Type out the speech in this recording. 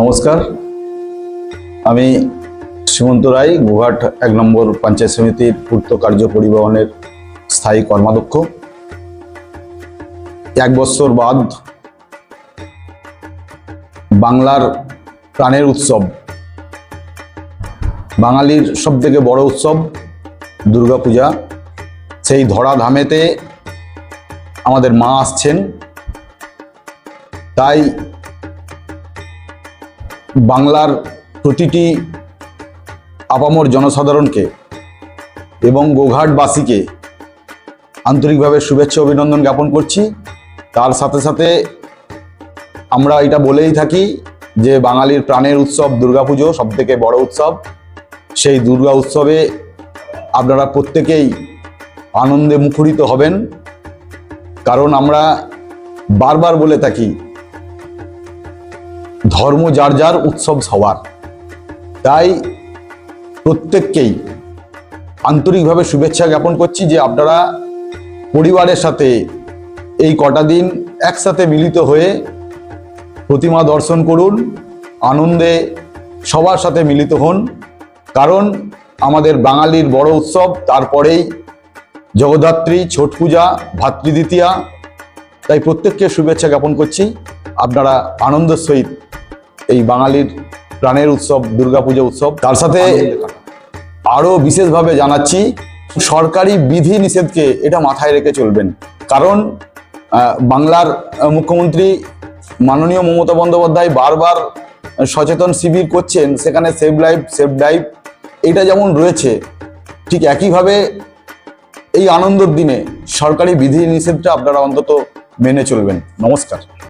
নমস্কার। আমি সীমন্ত রায়, গুহাট এক নম্বর পঞ্চায়েত সমিতির পূর্ত কার্য পরিবহনের স্থায়ী কর্মাধ্যক্ষ। এক বছর বাদ বাংলার প্রাণের উৎসব, বাঙালির সব থেকে বড় উৎসব দুর্গাপূজা। সেই ধরাধামেতে আমাদের মা আসছেন। তাই বাংলার প্রতিটি আপামর জনসাধারণকে এবং গোঘাটবাসীকে আন্তরিকভাবে শুভেচ্ছা অভিনন্দন জ্ঞাপন করছি। তার সাথে সাথে আমরা এটা বলেই থাকি যে বাঙালির প্রাণের উৎসব দুর্গাপুজো সব থেকে বড় উৎসব। সেই দুর্গা উৎসবে আপনারা প্রত্যেকেই আনন্দে মুখরিত হবেন। কারণ আমরা বারবার বলে থাকি ধর্ম যার যার উৎসব সবার। তাই প্রত্যেককেই আন্তরিকভাবে শুভেচ্ছা জ্ঞাপন করছি যে আপনারা পরিবারের সাথে এই কটা দিন একসাথে মিলিত হয়ে প্রতিমা দর্শন করুন, আনন্দে সবার সাথে মিলিত হন। কারণ আমাদের বাঙালির বড় উৎসব, তারপরেই জগদ্ধাত্রী, ছট পূজা ভাতৃদ্বিতীয়া তাই প্রত্যেককে শুভেচ্ছা জ্ঞাপন করছি। আপনারা আনন্দের সহিত এই বাঙালির প্রাণের উৎসব দুর্গাপূজা উৎসব। তার সাথে আরও বিশেষভাবে জানাচ্ছি সরকারি বিধি নিষেধকে এটা মাথায় রেখে চলবেন। কারণ বাংলার মুখ্যমন্ত্রী মাননীয় মমতা বন্দ্যোপাধ্যায় বারবার সচেতন শিবির করছেন সেখানে সেভ লাইফ সেভ ডাইভ এটা যেমন রয়েছে ঠিক একইভাবে এই আনন্দের দিনে সরকারি বিধি নিষেধটা আপনারা অন্তত মেনে চলবেন। নমস্কার।